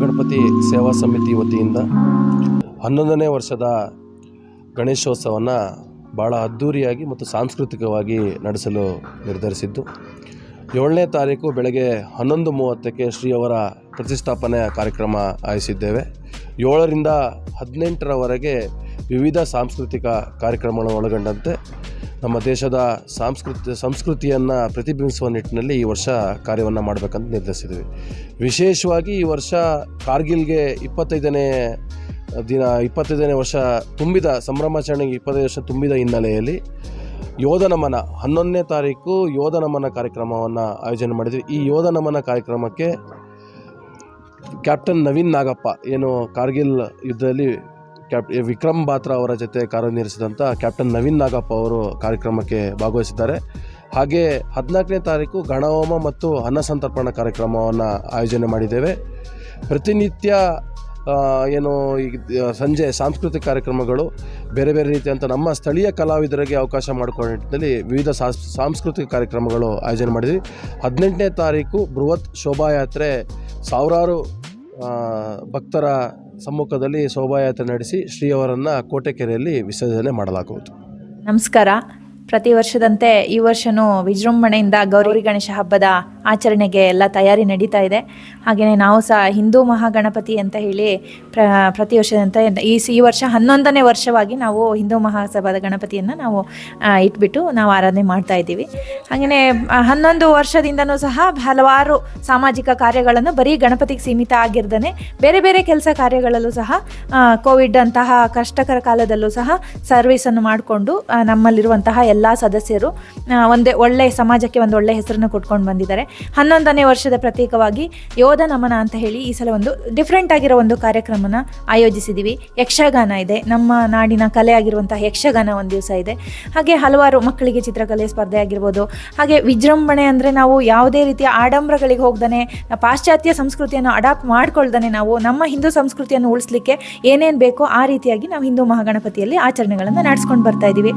ಮಹಾಗಣಪತಿ ಸೇವಾ ಸಮಿತಿ ವತಿಯಿಂದ ಹನ್ನೊಂದನೇ ವರ್ಷದ ಗಣೇಶೋತ್ಸವವನ್ನು ಭಾಳ ಅದ್ಧೂರಿಯಾಗಿ ಮತ್ತು ಸಾಂಸ್ಕೃತಿಕವಾಗಿ ನಡೆಸಲು ನಿರ್ಧರಿಸಿದ್ದು, ಏಳನೇ ತಾರೀಕು ಬೆಳಗ್ಗೆ ಹನ್ನೊಂದು ಮೂವತ್ತಕ್ಕೆ ಶ್ರೀಯವರ ಪ್ರತಿಷ್ಠಾಪನೆ ಕಾರ್ಯಕ್ರಮ ಆಯಿಸಿದ್ದೇವೆ ಏಳರಿಂದ ಹದಿನೆಂಟರವರೆಗೆ ವಿವಿಧ ಸಾಂಸ್ಕೃತಿಕ ಕಾರ್ಯಕ್ರಮಗಳನ್ನು ಒಳಗೊಂಡಂತೆ ನಮ್ಮ ದೇಶದ ಸಾಂಸ್ಕೃತಿ ಸಂಸ್ಕೃತಿಯನ್ನು ಪ್ರತಿಬಿಂಬಿಸುವ ನಿಟ್ಟಿನಲ್ಲಿ ಈ ವರ್ಷ ಕಾರ್ಯವನ್ನು ಮಾಡಬೇಕಂತ ನಿರ್ಧರಿಸಿದ್ದೀವಿ. ವಿಶೇಷವಾಗಿ ಈ ವರ್ಷ ಕಾರ್ಗಿಲ್ಗೆ ಇಪ್ಪತ್ತೈದನೇ ದಿನ, ಇಪ್ಪತ್ತೈದನೇ ವರ್ಷ ತುಂಬಿದ, ಸಂಭ್ರಮಾಚರಣೆಗೆ ಇಪ್ಪತ್ತೈದು ವರ್ಷ ತುಂಬಿದ ಹಿನ್ನೆಲೆಯಲ್ಲಿ ಯೋಧ ನಮನ, ಹನ್ನೊಂದನೇ ತಾರೀಕು ಯೋಧ ನಮನ ಕಾರ್ಯಕ್ರಮವನ್ನು ಆಯೋಜನೆ ಮಾಡಿದ್ವಿ. ಈ ಯೋಧ ನಮನ ಕಾರ್ಯಕ್ರಮಕ್ಕೆ ಕ್ಯಾಪ್ಟನ್ ನವೀನ್ ನಾಗಪ್ಪ, ಏನು ಕಾರ್ಗಿಲ್ ಯುದ್ಧದಲ್ಲಿ ಕ್ಯಾಪ್ ವಿಕ್ರಮ್ ಬಾತ್ರಾ ಅವರ ಜೊತೆ ಕಾರ್ಯನಿರ್ವಹಿಸಿದಂಥ ಕ್ಯಾಪ್ಟನ್ ನವೀನ್ ನಾಗಪ್ಪ ಅವರು ಕಾರ್ಯಕ್ರಮಕ್ಕೆ ಭಾಗವಹಿಸಿದ್ದಾರೆ. ಹಾಗೆ ಹದಿನಾಲ್ಕನೇ ತಾರೀಕು ಗಣಹೋಮ ಮತ್ತು ಅನ್ನ ಸಂತರ್ಪಣ ಕಾರ್ಯಕ್ರಮವನ್ನು ಆಯೋಜನೆ ಮಾಡಿದ್ದೇವೆ. ಪ್ರತಿನಿತ್ಯ ಏನು ಈಗ ಸಂಜೆ ಸಾಂಸ್ಕೃತಿಕ ಕಾರ್ಯಕ್ರಮಗಳು, ಬೇರೆ ಬೇರೆ ರೀತಿಯಂಥ ನಮ್ಮ ಸ್ಥಳೀಯ ಕಲಾವಿದರಿಗೆ ಅವಕಾಶ ಮಾಡಿಕೊಂಡ ನಿಟ್ಟಿನಲ್ಲಿ ವಿವಿಧ ಸಾಂಸ್, ಸಾಂಸ್ಕೃತಿಕ ಕಾರ್ಯಕ್ರಮಗಳು ಆಯೋಜನೆ ಮಾಡಿದ್ವಿ. ಹದಿನೆಂಟನೇ ತಾರೀಕು ಬೃಹತ್ ಶೋಭಾಯಾತ್ರೆ, ಸಾವಿರಾರು ಭಕ್ತರ ಸಮ್ಮುಖದಲ್ಲಿ ಶೋಭಾಯಾತ್ರೆ ನಡೆಸಿ ಶ್ರೀಯವರನ್ನು ಕೋಟೆಕೆರೆಯಲ್ಲಿ ವಿಸರ್ಜನೆ ಮಾಡಲಾಗುವುದು. ನಮಸ್ಕಾರ. ಪ್ರತಿ ವರ್ಷದಂತೆ ಈ ವರ್ಷನೂ ವಿಜೃಂಭಣೆಯಿಂದ ಗೌರಿ ಗಣೇಶ ಹಬ್ಬದ ಆಚರಣೆಗೆ ಎಲ್ಲ ತಯಾರಿ ನಡೀತಾ ಇದೆ. ಹಾಗೆಯೇ ನಾವು ಸಹ ಹಿಂದೂ ಮಹಾಗಣಪತಿ ಅಂತ ಹೇಳಿ ಪ್ರ, ಪ್ರತಿ ವರ್ಷದಂತೆ ಈ ಈ ವರ್ಷ ಹನ್ನೊಂದನೇ ವರ್ಷವಾಗಿ ನಾವು ಹಿಂದೂ ಮಹಾಸಭಾದ ಗಣಪತಿಯನ್ನು ನಾವು ಇಟ್ಬಿಟ್ಟು ನಾವು ಆರಾಧನೆ ಮಾಡ್ತಾ ಇದ್ದೀವಿ. ಹಾಗೆಯೇ ಹನ್ನೊಂದು ವರ್ಷದಿಂದನೂ ಸಹ ಹಲವಾರು ಸಾಮಾಜಿಕ ಕಾರ್ಯಗಳನ್ನು ಬರೀ ಗಣಪತಿಗೆ ಸೀಮಿತ ಆಗಿರ್ದೇ ಬೇರೆ ಬೇರೆ ಕೆಲಸ ಕಾರ್ಯಗಳಲ್ಲೂ ಸಹ ಕೋವಿಡ್ ಅಂತಹ ಕಷ್ಟಕರ ಕಾಲದಲ್ಲೂ ಸಹ ಸರ್ವಿಸನ್ನು ಮಾಡಿಕೊಂಡು ನಮ್ಮಲ್ಲಿರುವಂತಹ ಎಲ್ಲ ಸದಸ್ಯರು ಒಂದೇ ಒಳ್ಳೆ ಸಮಾಜಕ್ಕೆ ಒಂದು ಒಳ್ಳೆ ಹೆಸರನ್ನು ಕೊಟ್ಕೊಂಡು ಬಂದಿದ್ದಾರೆ. ಹನ್ನೊಂದನೇ ವರ್ಷದ ಪ್ರತೀಕವಾಗಿ ಯೋಧ ನಮನ ಅಂತ ಹೇಳಿ ಈ ಸಲ ಒಂದು ಡಿಫ್ರೆಂಟ್ ಆಗಿರೋ ಒಂದು ಕಾರ್ಯಕ್ರಮನ ಆಯೋಜಿಸಿದ್ದೀವಿ. ಯಕ್ಷಗಾನ ಇದೆ. ನಮ್ಮ ನಾಡಿನ ಕಲೆ ಆಗಿರುವಂತಹ ಯಕ್ಷಗಾನ ಒಂದು ದಿವಸ ಇದೆ. ಹಾಗೆ ಹಲವಾರು ಮಕ್ಕಳಿಗೆ ಚಿತ್ರಕಲೆ ಸ್ಪರ್ಧೆ ಆಗಿರ್ಬೋದು. ಹಾಗೆ ವಿಜೃಂಭಣೆ ಅಂದರೆ ನಾವು ಯಾವುದೇ ರೀತಿಯ ಆಡಂಬರಗಳಿಗೆ ಹೋಗ್ದಾನೆ, ಪಾಶ್ಚಾತ್ಯ ಸಂಸ್ಕೃತಿಯನ್ನು ಅಡಾಪ್ಟ್ ಮಾಡ್ಕೊಳ್ದಾನೆ ನಾವು, ನಮ್ಮ ಹಿಂದೂ ಸಂಸ್ಕೃತಿಯನ್ನು ಉಳಿಸ್ಲಿಕ್ಕೆ ಏನೇನು ಬೇಕೋ ಆ ರೀತಿಯಾಗಿ ನಾವು ಹಿಂದೂ ಮಹಾಗಣಪತಿಯಲ್ಲಿ ಆಚರಣೆಗಳನ್ನು ನಡೆಸ್ಕೊಂಡು ಬರ್ತಾ ಇದ್ದೀವಿ.